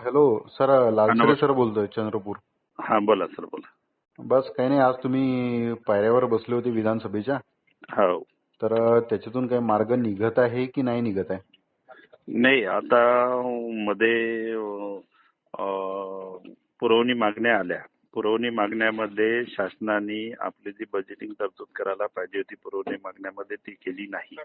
Hello sir लालसरे sir बोलतोय चंद्रपूर. हा बोला सर बोला. बस काही नाही आज तुम्ही पायऱ्यावर बसले होते विधानसभेच्या. हो. तर त्याच्यातून काही मार्ग निघत आहे की नाही निघत आहे? नाही आता मध्ये पुरवणी मागण्या आल्या. पुरवणी मागण्यामध्ये शासनाने आपली जी बजेटिंग तरतूद करायला पाहिजे होती पुरवणी मागण्यामध्ये ती केली नाही.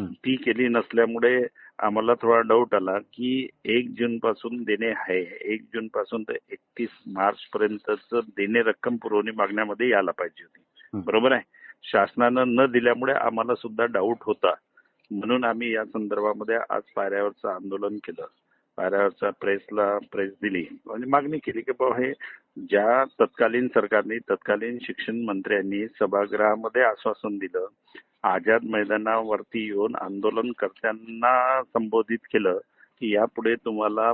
ती केली नसल्यामुळे आम्हाला थोडा डाऊट आला की एक जून पासून देणे आहे. एक जून पासून तर एकतीस मार्च पर्यंतच देणे रक्कम पुरवणी मागण्यामध्ये यायला पाहिजे होती. बरोबर आहे? शासनानं न दिल्यामुळे आम्हाला सुद्धा डाऊट होता. म्हणून आम्ही या संदर्भामध्ये आज पायऱ्यावरचं आंदोलन केलं. पायऱ्यावरच्या प्रेसला प्रेस दिली. आणि मागणी केली की बाबा हे ज्या तत्कालीन सरकारने तत्कालीन शिक्षण मंत्र्यांनी सभागृहामध्ये आश्वासन दिलं आझाद मैदानावरती येऊन आंदोलनकर्त्यांना संबोधित केलं की यापुढे तुम्हाला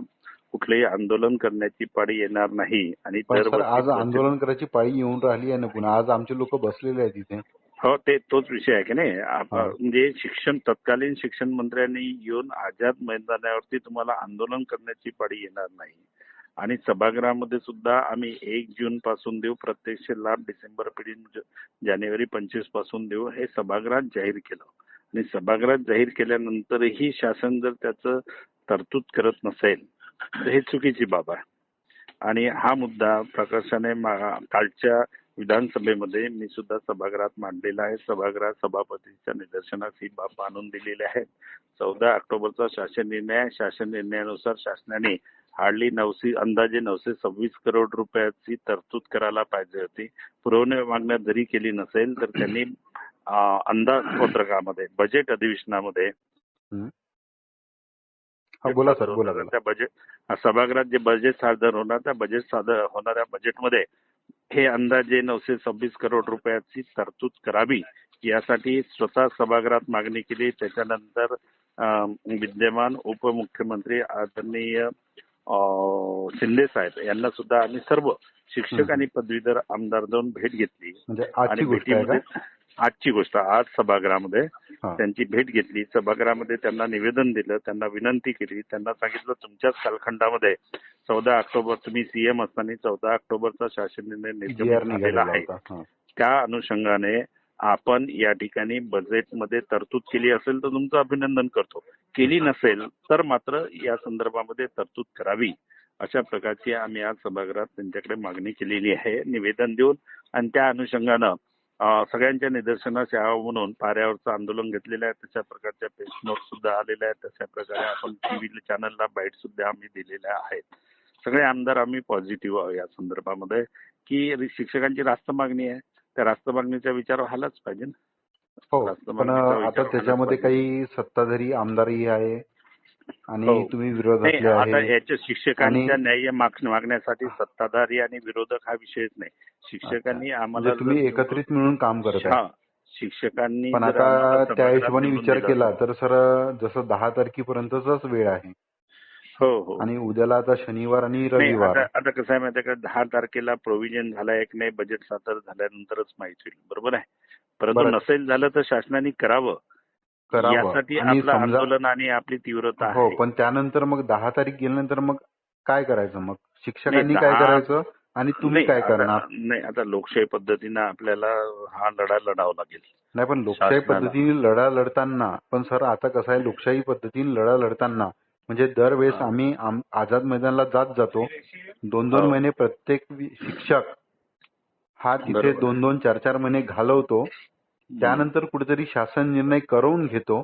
कुठलेही आंदोलन करण्याची पाळी येणार नाही आणि आज आंदोलन करायची पाळी येऊन राहिली आहे ना पुन्हा? आज आमचे लोक बसलेले आहेत तिथे हो ते तोच विषय आहे की नाही? आप-. म्हणजे शिक्षण तत्कालीन शिक्षण मंत्र्यांनी येऊन आझाद मैदानावरती तुम्हाला आंदोलन करण्याची पाळी येणार नाही. आणि सभागृहामध्ये सुद्धा आम्ही एक जून पासून देऊ प्रत्यक्ष लाभ डिसेंबर पिढी म्हणजे जानेवारी पंचवीसपासून देऊ हे सभागृहात जाहीर केलं. आणि सभागृहात जाहीर केल्यानंतरही शासन जर त्याचं तरतूद करत नसेल तर हे चुकीची बाब आहे. आणि हा मुद्दा प्रकाशाने कालच्या विधानसभेमध्ये मी सुद्धा सभागृहात मांडलेला आहे. सभागृहात सभापतीच्या निदर्शनास ही बाब आणून दिलेली आहे. चौदा ऑक्टोबरचा शासन निर्णय शासन निर्णयानुसार शासनाने हार्डली नऊशे अंदाजे नऊशे सव्वीस करोड रुपयाची तरतूद करायला पाहिजे होती. पुरवणी मागण्या जरी केली नसेल तर त्यांनी अंदाजपत्रकामध्ये बजेट अधिवेशनामध्ये हा बोला सर बोला त्या बजेट सभागृहात जे बजेट सादर होणार त्या बजेट सादर होणाऱ्या बजेटमध्ये हे अंदाजे नऊशे सव्वीस करोड रुपयाची तरतूद करावी यासाठी स्वतः सभागृहात मागणी केली. त्याच्यानंतर विद्यमान उपमुख्यमंत्री आदरणीय शिंदे साहेब यांना सुद्धा आम्ही सर्व शिक्षक. आणि पदवीधर आमदार जाऊन भेट घेतली म्हणजे आणि भेटीमध्ये आजची गोष्ट आज सभागृहामध्ये. त्यांची भेट घेतली सभागृहामध्ये त्यांना निवेदन दिलं त्यांना विनंती केली त्यांना सांगितलं तुमच्याच कालखंडामध्ये चौदा ऑक्टोबर तुम्ही सीएम असताना चौदा ऑक्टोबरचा शासन निर्णय निर्गमित झालेला आहे. त्या अनुषंगाने आपण या ठिकाणी बजेटमध्ये तरतूद केली असेल तर तुमचं अभिनंदन करतो केली नसेल तर मात्र या संदर्भामध्ये तरतूद करावी. अशा प्रकारची आम्ही आज सभागृहात त्यांच्याकडे मागणी केलेली आहे. निवेदन देऊन आणि त्या अनुषंगानं सगळ्यांच्या निदर्शनास यावं म्हणून पाऱ्यावरचं आंदोलन घेतलेलं आहे. तशा प्रकारच्या पेज नोट सुद्धा आलेल्या आहेत. तशा प्रकारे आपण टीव्ही चॅनलला बाईट सुद्धा आम्ही दिलेल्या आहेत. सगळे आमदार आम्ही पॉझिटिव्ह आहोत या संदर्भामध्ये. की शिक्षकांची रास्त मागणी आहे. त्या रास्त मागणीचा विचार व्हायलाच पाहिजे ना. हो पण आता त्याच्यामध्ये. काही सत्ताधारी आमदारही आहे आणि हो. तुम्ही नाही विरोधातले आता आहे याच्या शिक्षकांच्या न्याय माग- मागण्यासाठी सत्ताधारी आणि विरोधक हा विषयच नाही. शिक्षकांनी आम्हाला म्हणजे तुम्ही जर- एकत्रित मिळून काम करत आहे. हा शिक्षकांनी पण जर आता आम्हाला त्या हिशोबाने विचार केला. तर सर जसं दहा तारखेपर्यंतचाच वेळ आहे. हो हो. आणि उद्याला आता शनिवार आणि नाही रविवार. आता आता कसं आहे माहिती आहे का? दहा तारखेला प्रोव्हिजन झालाय की नाही बजेट सादर झाल्यानंतरच माहिती होईल. बरोबर आहे? परंतु. नसेल झालं तर शासनाने करावं करावं यासाठी आपलं आंदोलन आणि आपली तीव्रता हो पण त्यानंतर मग दहा तारीख गेल्यानंतर मग काय करायचं मग शिक्षकांनी काय करायचं आणि तुम्ही काय करणार नाही आता लोकशाही पद्धतीनं आपल्याला हा लढा लढावा लागेल नाही पण लोकशाही. पद्धतीने लढा लढताना पण सर आता कसं आहे लोकशाही पद्धतीने लढा लढताना म्हणजे दरवेळेस. आम्ही आम- आझाद मैदानाला जात जातो दोन दोन हो. महिने प्रत्येक शिक्षक हा तिथे. दोन दोन चार चार महिने घालवतो त्यानंतर कुठेतरी शासन निर्णय करून घेतो.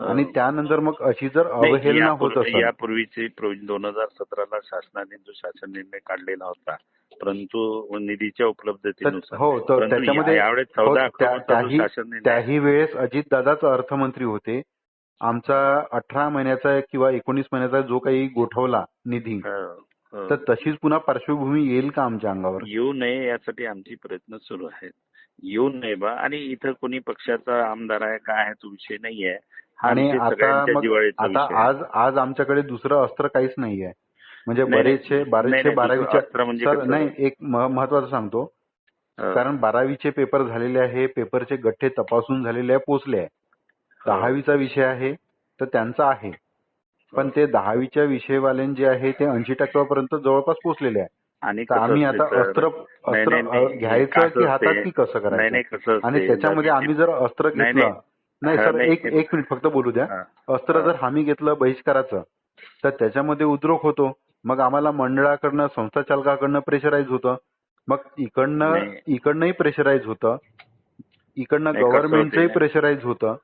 आणि त्यानंतर मग अशी जर अवहेलना होत असेल यापूर्वीचे दोन हजार सतराला शासनाने जो शासन निर्णय काढलेला होता परंतु निधीच्या उपलब्धतेनुसार हो तर त्याच्यामध्ये हो, त्याही शासन निर्णय त्याही वेळेस अजितदादाच अर्थमंत्री होते आमचा अठरा महिन्याचा किंवा एकोणीस महिन्याचा जो काही गोठवला निधी. तर तशीच पुन्हा पार्श्वभूमी येईल का आमच्या अंगावर येऊ नये यासाठी आमचे प्रयत्न सुरू आहेत येऊ नये बा आणि इथं कोणी पक्षाचा आमदार आहे काय आहे तो विषय नाहीये हा आणि विषय आता सगळ्यांच्या मग जिव्हाळीचा आता विषय आहे. आज आज आमच्याकडे दुसरं अस्त्र काहीच नाहीये म्हणजे नाही, नाही. बरेचसे नाही, बारावीचे नाही, बारावीच्या अस्त्र म्हणजे सर कसं? नाही एक महत्वाचं सांगतो हो. कारण बारावीचे पेपर झालेले आहे पेपरचे गठ्ठे तपासून झालेले आहे पोचले आहे. दहावीचा विषय आहे तर त्यांचा आहे पण ते दहावीच्या विषयवाल्यां जे आहे ते ऐंशी टक्क्यापर्यंत जवळपास पोहोचलेले आहे आणि आम्ही आता अस्त्र घ्यायचं की हातात की कसं करायचं आणि त्याच्यामध्ये आम्ही जर अस्त्र घेतलं नाही. सर एक एक मिनिट फक्त बोलू द्या. अस्त्र जर आम्ही घेतलं बहिष्काराचं तर त्याच्यामध्ये उद्रोक होतो मग आम्हाला मंडळाकडनं संस्था चालकाकडनं प्रेशराईज होतं मग इकडनं नाही. इकडनंही प्रेशराईज होतं इकडनं गव्हर्नमेंटचंही होते? प्रेशराईज होतं.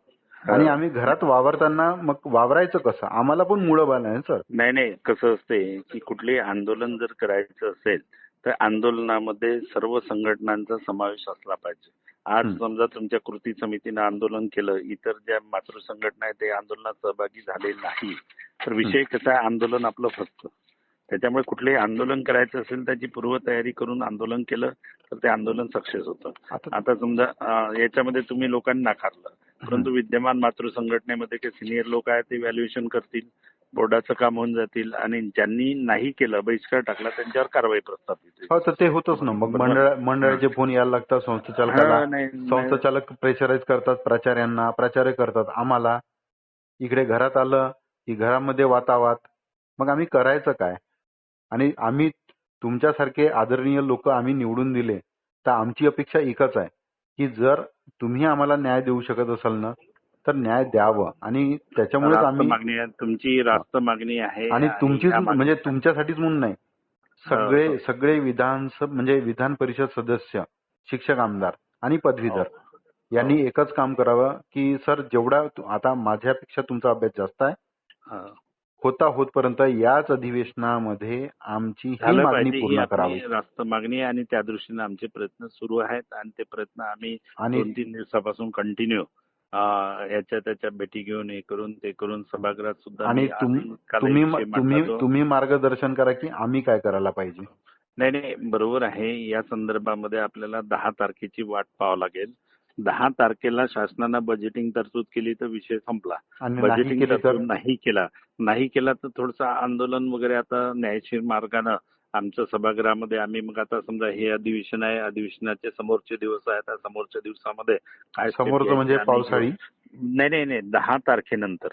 आणि आम्ही घरात वावरताना मग वावरायचं कसं? आम्हाला पण मुळं बाल आहे सर? नाही नाही. कसं असते की कुठलेही आंदोलन जर करायचं असेल तर आंदोलनामध्ये सर्व संघटनांचा समावेश असला पाहिजे. आज. समजा तुमच्या कृती समितीनं आंदोलन केलं इतर ज्या मातृ संघटना आहेत ते आंदोलनात सहभागी झाले नाही. तर विषय कसा आहे? आंदोलन आपलं फसतं. त्याच्यामुळे कुठलेही आंदोलन करायचं असेल त्याची पूर्वतयारी करून आंदोलन केलं तर ते आंदोलन सक्सेस होतं. आता समजा याच्यामध्ये तुम्ही लोकांनी नाकारलं परंतु विद्यमान मातृ संघटनेमध्ये काही सिनियर लोक आहेत ते व्हॅल्युएशन करतील बोर्डाचं काम होऊन जातील आणि ज्यांनी नाही केलं बहिष्कार टाकला त्यांच्यावर कारवाई होईल. हो तर ते होतच ना. मग. मंडळ मंडळाचे फोन यायला लागतात संस्था चालकाला. हा, नाही, नाही. संस्था चालक प्रेशराईज करतात प्राचार्यांना प्राचार्य करतात. आम्हाला इकडे घरात आलं की घरामध्ये वातावात. मग आम्ही करायचं काय? आणि आम्ही तुमच्यासारखे आदरणीय लोक आम्ही निवडून दिले तर आमची अपेक्षा एकच आहे की जर तुम्ही आम्हाला न्याय देऊ शकत असाल ना तर न्याय द्यावं आणि त्याच्यामुळेच आम्ही मागणी आहे तुमची रास्त मागणी आहे आणि तुमचीच म्हणजे तुमच्यासाठीच म्हणून नाही सगळे हो. सगळे विधान म्हणजे विधान परिषद सदस्य शिक्षक आमदार आणि पदवीधर हो. यांनी एकच काम करावं की सर जेवढा आता माझ्यापेक्षा तुमचा अभ्यास जास्त आहे हा. होता होतपर्यंत याच अधिवेशनामध्ये आमची ही मागणी पूर्ण करावी. रास्त मागणी आहे आणि त्या दृष्टीने आमचे प्रयत्न सुरू आहेत आणि ते प्रयत्न आम्ही दोन तीन दिवसापासून कंटिन्यू याच्या त्याच्या भेटी घेऊन हे करून ते करून सभागृहात सुद्धा आणि तुम्ही. तुम्ही मार्गदर्शन करा की आम्ही काय करायला पाहिजे. नाही नाही बरोबर आहे. या संदर्भामध्ये आपल्याला दहा तारखेची वाट पाहावं लागेल. दहा तारखेला शासनानं बजेटिंग तरतूद केली तर विषय संपला. बजेटिंग तरतूद नाही केला. नाही केला तर थोडंसं आंदोलन वगैरे आता न्यायशीर मार्गानं आमच्या सभागृहामध्ये आम्ही मग आता समजा हे अधिवेशन आहे अधिवेशनाचे समोरचे दिवस आहेत त्या समोरच्या दिवसामध्ये काय समोरचं म्हणजे पावसाळी. नाही नाही नाही. दहा तारखेनंतर.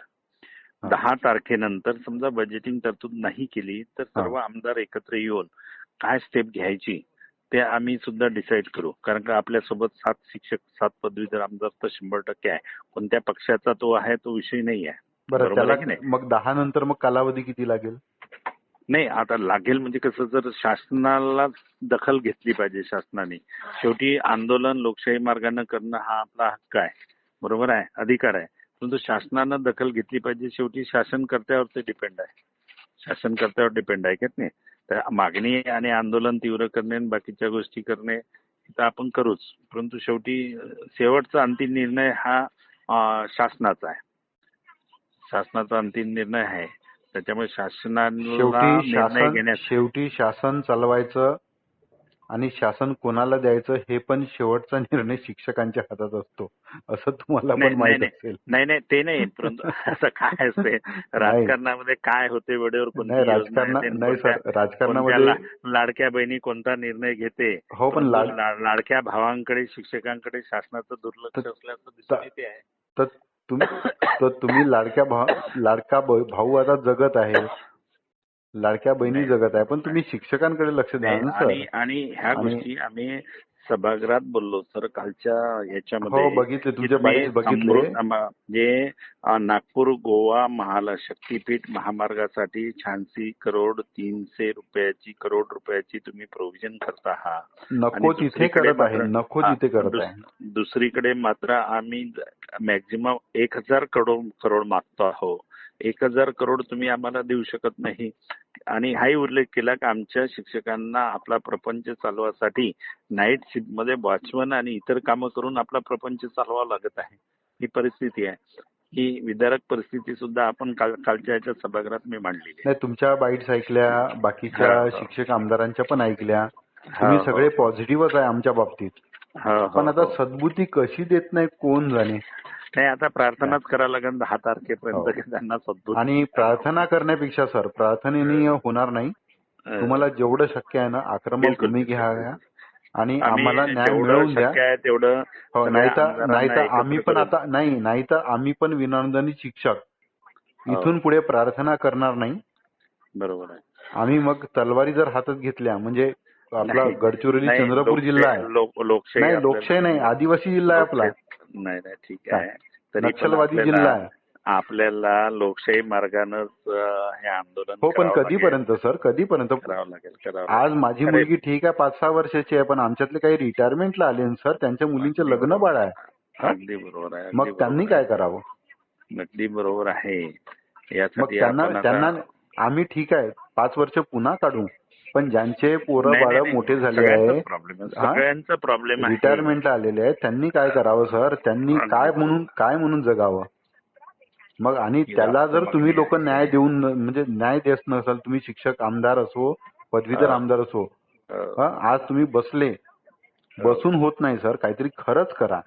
दहा तारखेनंतर समजा बजेटिंग तरतूद नाही केली तर सर्व आमदार एकत्र येऊन काय स्टेप घ्यायची? ते आम्ही सुद्धा डिसाईड करू. कारण का आपल्यासोबत सात शिक्षक सात पदवीधर आमदार तर शंभर टक्के आहे. कोणत्या पक्षाचा तो आहे तो विषय नाही आहे. बरं बरोबर त्याला की नाही? मग दहा नंतर मग कालावधी किती लागेल? नाही आता लागेल म्हणजे कसं जर शासनाला दखल घेतली पाहिजे शासनाने. शेवटी आंदोलन लोकशाही मार्गाने करणं हा आपला हक्क आहे. बरोबर आहे? अधिकार आहे. परंतु शासनानं दखल घेतली पाहिजे शेवटी शासनकर्त्यावर ते डिपेंड आहे. शासनकर्त्यावर डिपेंड आहे की नाही? तर मागणी आणि आंदोलन तीव्र करणे आणि बाकीच्या गोष्टी करणे तर आपण करूच. परंतु शेवटी शेवटचा अंतिम निर्णय हा शासनाचा आहे. शासनाचा अंतिम निर्णय आहे. त्याच्यामुळे शासनाला शेवटी निर्णय घेण्यास शेवटी शासन चालवायचं आणि शासन कोणाला द्यायचं हे पण शेवटचा निर्णय शिक्षकांच्या हातात असतो. असं तुम्हाला पण माहीत नाही, असेल. नाही नाही ते नाही. परंतु असं काय असते राजकारणामध्ये काय होते वेळेवर कोणत्या- सर. राजकारणामध्ये लाडक्या बहिणी कोणता निर्णय घेते? हो पण लाडक्या भावांकडे शिक्षकांकडे शासनाचं दुर्लक्ष असल्याचं दिसून येते आहे. तर तुम्ही लाडक्या लाडका भाऊ आता जगत आहे. लाडक्या बहिणी. जगत आहे पण तुम्ही शिक्षकांकडे लक्ष द्या ना आणि सर. आणि ह्या गोष्टी आम्ही सभागृहात बोललो सर कालच्या याच्यामध्ये हो बघितले की तुमचे तुम्ही बाईट बघितले. समृद्ध- आम्हा- जे अं, नागपूर गोवा महाला शक्तीपीठ महामार्गासाठी शहाऐंशी करोड तीनशे रुपयाची करोड रुपयाची तुम्ही प्रोव्हिजन करत आहात. नको तिथे करत आहे नको तिथे करत आहे. दुसरीकडे मात्र आम्ही मॅक्झिमम एक हजार करोड करोड मागतो आहोत. एक हजार करोड तुम्ही आम्हाला देऊ शकत नाही. आणि हाही उल्लेख केला की आमच्या शिक्षकांना आपला प्रपंच चालवासाठी नाईट शिफ्टमध्ये वॉचमन आणि इतर कामं करून आपला प्रपंच चालवावा लागत आहे. ही परिस्थिती आहे. ही विदारक परिस्थिती सुद्धा आपण काल कालच्या याच्या सभागृहात मी मांडलेली नाही तुमच्या बाईट्स ऐकल्या बाकीच्या. शिक्षक आमदारांच्या पण ऐकल्या. तुम्ही. सगळे पॉझिटिव्हच आहे आमच्या बाबतीत. पण आता हो. सद्बुद्धी कशी देत नाही कोण जाणे? नाही आता प्रार्थनाच करावं लागेल दहा तारखेपर्यंत हो. त्यांना सद्बुद्धी. आणि प्रार्थना करण्यापेक्षा सर प्रार्थनेने होणार नाही. तुम्हाला जेवढं शक्य आहे ना आक्रमक बिलकुल. तुम्ही घ्या आणि आम्ही आम्हाला न्याय मिळवून द्या. तेवढं हो नाही तर आम्ही पण आता नाही नाही तर आम्ही पण विनानंदानी शिक्षक. इथून पुढे प्रार्थना करणार नाही. बरोबर आहे. आम्ही मग तलवारी जर हातात घेतल्या म्हणजे आपला. गडचिरोली चंद्रपूर जिल्हा आहे लोक- लोकशाही नाही लोकशाही नाही आदिवासी जिल्हा आहे आपला नाही नाही ठीक आहे नक्षलवादी जिल्हा आहे आपल्याला लोकशाही मार्गानंच हे आंदोलन हो पण कधीपर्यंत सर कधीपर्यंत. करावं लागेल आज माझी. मुलगी ठीक आहे पाच सहा वर्षाची आहे पण आमच्यातले काही रिटायरमेंटला आले सर त्यांच्या मुलींचे लग्न. बाळ आहे? अगदी बरोबर आहे मग त्यांनी काय. करावं अगदी बरोबर आहे मग त्यांना त्यांना आम्ही ठीक आहे पाच वर्ष पुन्हा काढू पण ज्यांचे पोरं बाळ. मोठे झाले? सगळ्यांचा प्रॉब्लेम आहे रिटायरमेंटला आलेले आहेत त्यांनी काय करावं सर त्यांनी काय. म्हणून काय म्हणून जगावं मग आणि त्याला जर तुम्ही लोक. न्याय देऊन म्हणजे न्याय देत नसाल तुम्ही शिक्षक आमदार असो पदवीधर. आमदार असो आज तुम्ही बसले बसून होत नाही सर काहीतरी खरंच करा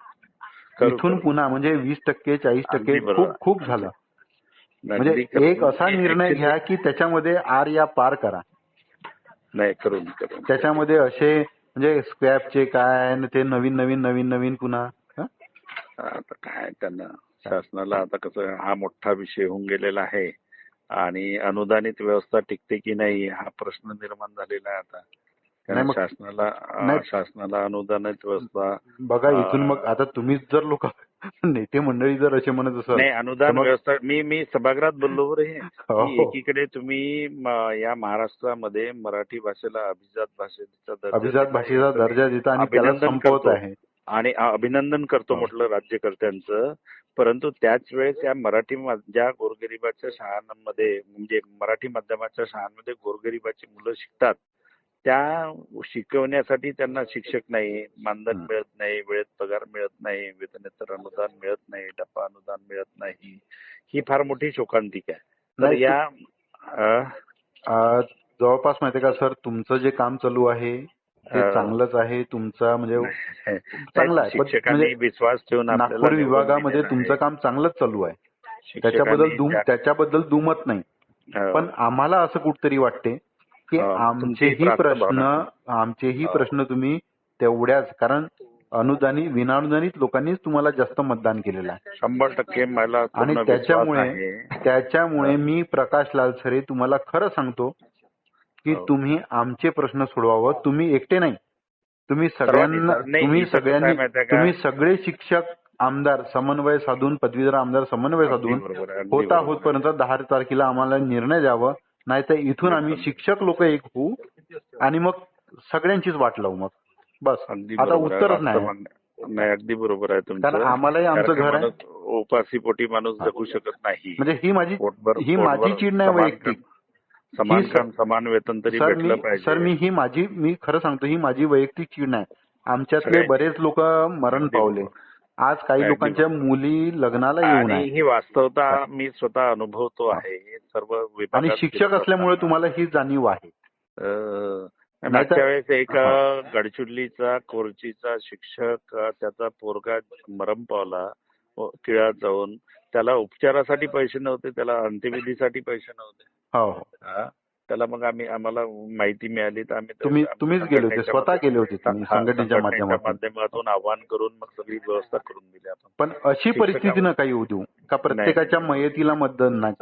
इथून. पुन्हा म्हणजे वीस टक्के चाळीस टक्के. खूप खूप झालं म्हणजे. एक असा निर्णय घ्या की त्याच्यामध्ये आर या पार करा नाही करून करून. त्याच्यामध्ये असे म्हणजे स्क्रॅपचे काय न ते नवीन नवीन नवीन नवीन पुन्हा? हं? आता काय त्यांना? शासनाला आता कसं हा मोठा विषय होऊन गेलेला आहे. आणि अनुदानित व्यवस्था टिकते की नाही हा प्रश्न निर्माण झालेला आहे आता. कारण शासनाला. शासनाला अनुदानित व्यवस्था बघा इथून मग आता तुम्हीच जर लोक नेते मंडळी जर असे म्हणत असाल नाही अनुदान व्यवस्था मी मी सभागृहात बोललो बरं हे हो, की. एकीकडे तुम्ही या महाराष्ट्रामध्ये मराठी भाषेला अभिजात भाषेचा दर्जा अभिजात. भाषेचा दर्जा देता आणि त्याला अभिनंदन संपवत करतो. आहे आणि अभिनंदन करतो हो. म्हटलं राज्यकर्त्यांचं परंतु त्याच वेळेस या मराठी ज्या गोरगरिबाच्या शाळांमध्ये म्हणजे मराठी माध्यमाच्या शाळांमध्ये गोरगरिबाची मुलं शिकतात त्या शिकवण्यासाठी त्यांना शिक्षक नाही मानधन हं. मिळत नाही वेळेत पगार मिळत नाही वेतनेतर अनुदान मिळत नाही टप्पा अनुदान मिळत नाही. ही फार मोठी शोकांतिक आहे. तर या जवळपास माहितीये का सर तुमचं जे काम चालू आहे ते चांगलंच आहे तुमचा म्हणजे चांगलं आहे शिक्षकांनी म्हणजे विश्वास ठेवून नागपूर विभागामध्ये तुमचं. काम चांगलंच चालू आहे. त्याच्याबद्दल त्याच्याबद्दल दुमत नाही. अ, पण आम्हाला असं कुठतरी वाटते की हा, आमचेही प्रश्न. आमचेही हा. प्रश्न तुम्ही तेवढ्याच कारण अनुदानित विनानुदानित लोकांनीच तुम्हाला जास्त मतदान केलेलं आहे शंभर टक्के मला आणि त्याच्यामुळे त्याच्यामुळे मी प्रकाश लालसरे तुम्हाला खरं सांगतो की हो. तुम्ही आमचे प्रश्न सोडवावं तुम्ही एकटे नाही तुम्ही सगळ्यांना तुम्ही सगळ्यांनी? तुम्ही सगळे शिक्षक आमदार समन्वय साधून पदवीधर आमदार समन्वय साधून होता होतपर्यंत दहा तारखेला आम्हाला निर्णय द्यावं नाहीतर इथून आम्ही. शिक्षक लोक एक होऊ आणि मग सगळ्यांचीच वाट लावू मग. बस. आता. उत्तरच नाही. नाही अगदी बरोबर आहे तुमचं. आम्हालाही आमचं घर आहे. उपाशी पोटी माणूस जगू शकत नाही. म्हणजे ही माझी ही माझी चीड नाही वैयक्तिक. समान काम समान वेतन तरी सर भेटलं मी पाहिजे. सर मी ही माझी मी खरं सांगतो ही माझी वैयक्तिक चीड नाही. आमच्यातले. बरेच लोक मरण पावले. आज काही लोकांच्या मुली लग्नाला येऊ आणि नये. ही वास्तवता मी स्वतः अनुभवतो आहे. सर्व विभागात आणि शिक्षक असल्यामुळे. तुम्हाला ही जाणीव आहे. मागच्या वेळेस एक हा. अं, गडचिरोलीचा कोरचीचा शिक्षक त्याचा पोरगा मरण पावला किळात जाऊन त्याला उपचारासाठी पैसे नव्हते त्याला अंत्यविधीसाठी पैसे नव्हते. हो हो. हा. त्याला मग आम्ही आम्हाला माहिती मिळाली तर आम्ही तुम्ही तुम्हीच गेले होते स्वतः गेले होते संघटनेच्या माध्यमातून. आव्हान करून मग सगळी व्यवस्था करून दिली आपण. पण अशी परिस्थिती न काही होऊ देऊ का प्रत्येकाच्या मयतीला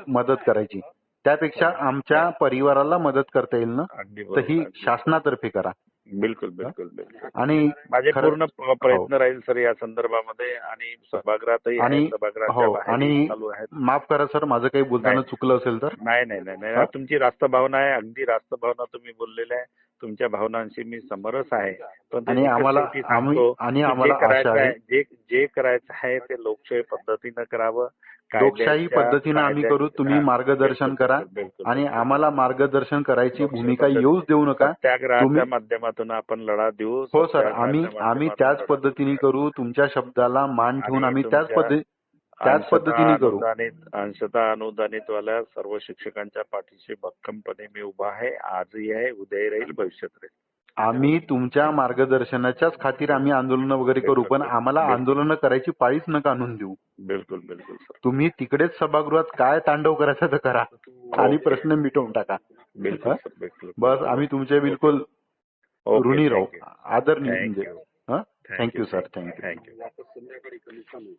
मदत करायची. त्यापेक्षा आमच्या परिवाराला मदत करता येईल ना? तर ही. शासनातर्फे करा. बिलकुल बिलकुल बिलकुल. आणि माझे पूर्ण प्रयत्न राहील सर या संदर्भामध्ये आणि सभागृहातही आणि हो आणि चालू आहेत. माफ करा सर माझं काही बोलताना. चुकलं असेल तर? नाही नाही नाही नाही. हा? तुमची रास्त भावना आहे अगदी रास्त भावना तुम्ही बोललेल्या आहे. तुमच्या भावनांशी मी समरस आहे. पण आणि आम्हाला आम्ही आणि आम्हाला जे जे करायचं आहे ते लोकशाही पद्धतीनं करावं. लोकशाही पद्धतीनं आम्ही करू तुम्ही मार्गदर्शन करा. आणि आम्हाला मार्गदर्शन करायची भूमिका येऊच देऊ नका. सत्याग्रहाच्या तुम्ही- माध्यमातून आपण लढा देऊ हो सर. आम्ही आम्ही त्याच पद्धतीने. करू. तुमच्या शब्दाला मान ठेवून आम्ही त्याच पद्धती त्याच पद्धतीने करू. अनुदानित अंशतः अनुदानित वाल्या सर्व शिक्षकांच्या पाठीशी भक्कमपणे मी उभा आहे. आजही आहे उद्याही राहील भविष्यात राहील. आम्ही तुमच्या मार्गदर्शनाच्याच खातीर आम्ही आंदोलन वगैरे करू पण आम्हाला आंदोलन करायची पाळीच नका आणून देऊ. बिलकुल बिलकुल सर. तुम्ही तिकडेच सभागृहात काय तांडव करायचा तर करा. आणि प्रश्न मिटवून टाका. बिलकुल बस आम्ही तुमचे बिलकुल ऋणी राहू. आदरणीय म्हणजे. हा? Thank you you, sir. Thank you.